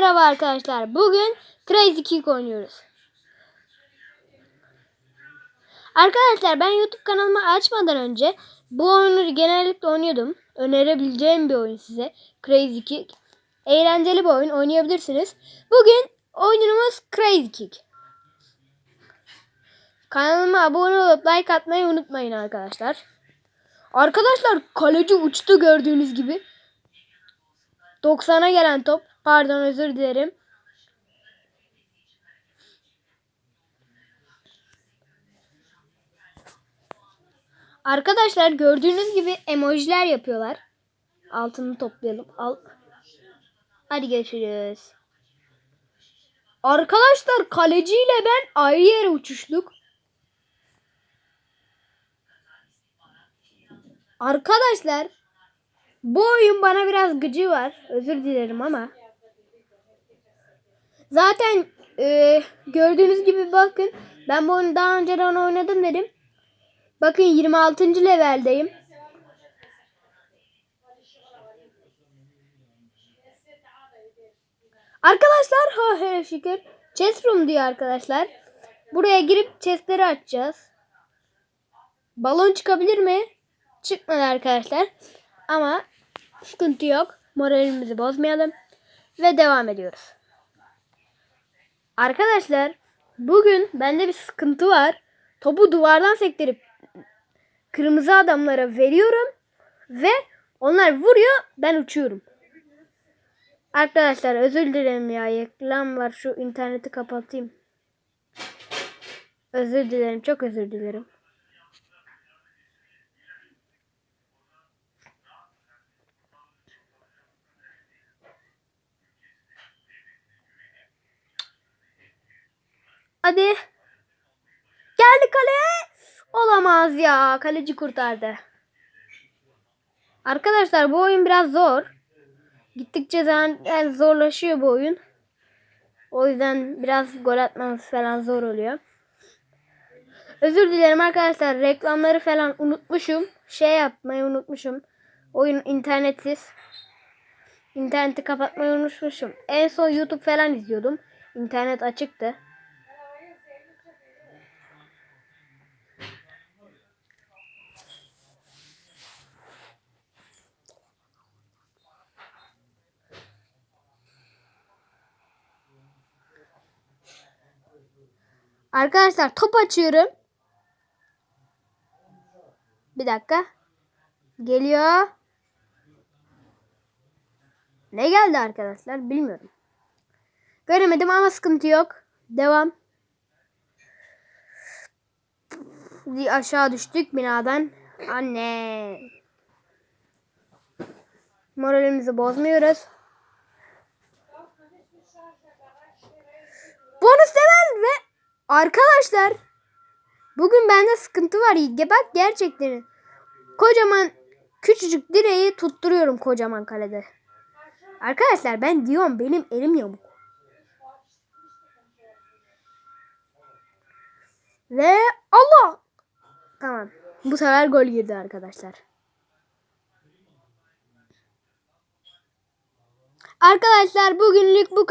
merhaba arkadaşlar. Bugün Crazy Kick oynuyoruz. Arkadaşlar ben YouTube kanalımı açmadan önce bu oyunu genellikle oynuyordum. Önerebileceğim bir oyun size. Crazy Kick. Eğlenceli bir oyun oynayabilirsiniz. Bugün oyunumuz Crazy Kick. Kanalıma abone olup like atmayı unutmayın arkadaşlar. Arkadaşlar kaleci uçtu gördüğünüz gibi. 90'a gelen top. Pardon özür dilerim. Arkadaşlar gördüğünüz gibi emojiler yapıyorlar. Altını toplayalım. Al. Hadi görüşürüz. Arkadaşlar kaleciyle ben ayrı yere uçuştuk. Arkadaşlar bu oyun bana biraz gıcı var. Özür dilerim ama. Zaten e, gördüğünüz gibi bakın. Ben bu oyunu daha önceden oynadım dedim. Bakın 26. leveldeyim. Arkadaşlar ha hele şükür. Chest room diyor arkadaşlar. Buraya girip chestleri açacağız. Balon çıkabilir mi? Çıkmadı arkadaşlar. Ama sıkıntı yok. Moralimizi bozmayalım. Ve devam ediyoruz. Arkadaşlar bugün bende bir sıkıntı var. Topu duvardan sektirip kırmızı adamlara veriyorum. Ve onlar vuruyor ben uçuyorum. Arkadaşlar özür dilerim ya reklam var şu interneti kapatayım. Özür dilerim çok özür dilerim. Hadi. Geldi kaleye. Olamaz ya. Kaleci kurtardı. Arkadaşlar bu oyun biraz zor. Gittikçe zaten zorlaşıyor bu oyun. O yüzden biraz gol atmamız falan zor oluyor. Özür dilerim arkadaşlar. Reklamları falan unutmuşum. Şey yapmayı unutmuşum. Oyun internetsiz. İnterneti kapatmayı unutmuşum. En son YouTube falan izliyordum. İnternet açıktı. Arkadaşlar top açıyorum. Bir dakika. Geliyor. Ne geldi arkadaşlar bilmiyorum. Göremedim ama sıkıntı yok. Devam. Aşağı düştük binadan. Anne. Moralimizi bozmuyoruz. Arkadaşlar bugün bende sıkıntı var. Bak gerçekten kocaman küçücük direği tutturuyorum kocaman kalede. Arkadaşlar ben diyorum benim elim yamuk. Ve Allah. Tamam. Bu sefer gol girdi arkadaşlar. Arkadaşlar bugünlük bu